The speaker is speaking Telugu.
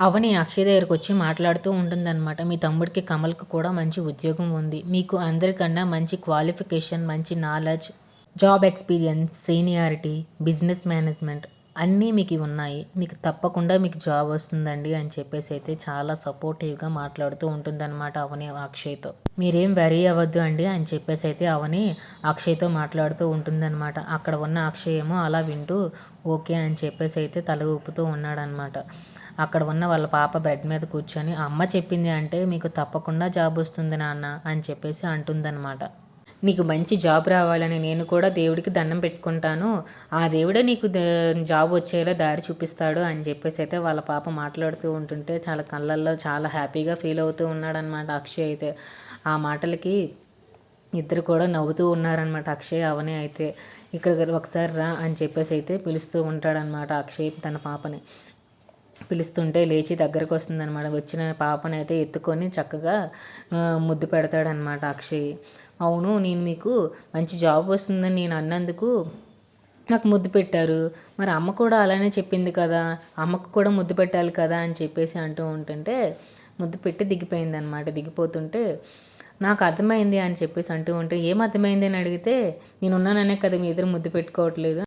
అవని అక్షయ్ దగ్గరకు వచ్చి మాట్లాడుతూ ఉంటుందన్నమాట. మీ తమ్ముడికి కమల్కి కూడా మంచి ఉద్యోగం ఉంది. మీకు అందరికన్నా మంచి క్వాలిఫికేషన్ మంచి knowledge job experience seniority business management అన్నీ మీకు ఉన్నాయి. మీకు తప్పకుండా మీకు జాబ్ వస్తుందండి అని చెప్పేసి అయితే చాలా సపోర్టివ్గా మాట్లాడుతూ ఉంటుందన్నమాట అవని అక్షయ్తో. మీరేం వెరీ అవ్వద్దు అండి అని చెప్పేసి అయితే అవని అక్షయ్తో మాట్లాడుతూ ఉంటుందన్నమాట. అక్కడ ఉన్న అక్షయ్ ఏమో అలా వింటూ ఓకే అని చెప్పేసి అయితే తల ఊపుతూ ఉన్నాడనమాట అక్కడ ఉన్న వాళ్ళ పాప బెడ్ మీద కూర్చొని అమ్మ చెప్పింది అంటే మీకు తప్పకుండా జాబ్ వస్తుంది నాన్న అని చెప్పేసి అంటుందన్నమాట. నీకు మంచి జాబ్ రావాలని నేను కూడా దేవుడికి దండం పెట్టుకుంటాను. ఆ దేవుడే నీకు జాబ్ వచ్చేలా దారి చూపిస్తాడు అని చెప్పేసి అయితే వాళ్ళ పాప మాట్లాడుతూ ఉంటుంటే చాలా కళ్ళల్లో చాలా హ్యాపీగా ఫీల్ అవుతూ ఉన్నాడనమాట అక్షయ్ అయితే. ఆ మాటలకి ఇద్దరు కూడా నవ్వుతూ ఉన్నారనమాట అక్షయ్ అవనే అయితే. ఇక్కడ ఒకసారి రా అని చెప్పేసి అయితే పిలుస్తూ ఉంటాడనమాట అక్షయ్ తన పాపని. పిలుస్తుంటే లేచి దగ్గరకు వస్తుందనమాట వచ్చిన పాపనైతే ఎత్తుకొని చక్కగా ముద్దు పెడతాడనమాట అక్షయ్. అవును నేను మీకు మంచి జాబ్ వస్తుందని నేను అన్నందుకు నాకు ముద్దు పెట్టారు. మరి అమ్మ కూడా అలానే చెప్పింది కదా అమ్మకు కూడా ముద్దు పెట్టాలి కదా అని చెప్పేసి అంటూ ఉంటుంటే ముద్దు పెట్టి దిగిపోయింది అనమాట దిగిపోతుంటే నాకు అర్థమైంది అని చెప్పేసి అంటూ ఉంటే ఏం అర్థమైంది అని అడిగితే నేను ఉన్నాననే కదా మీ ఇద్దరు ముద్దు పెట్టుకోవట్లేదు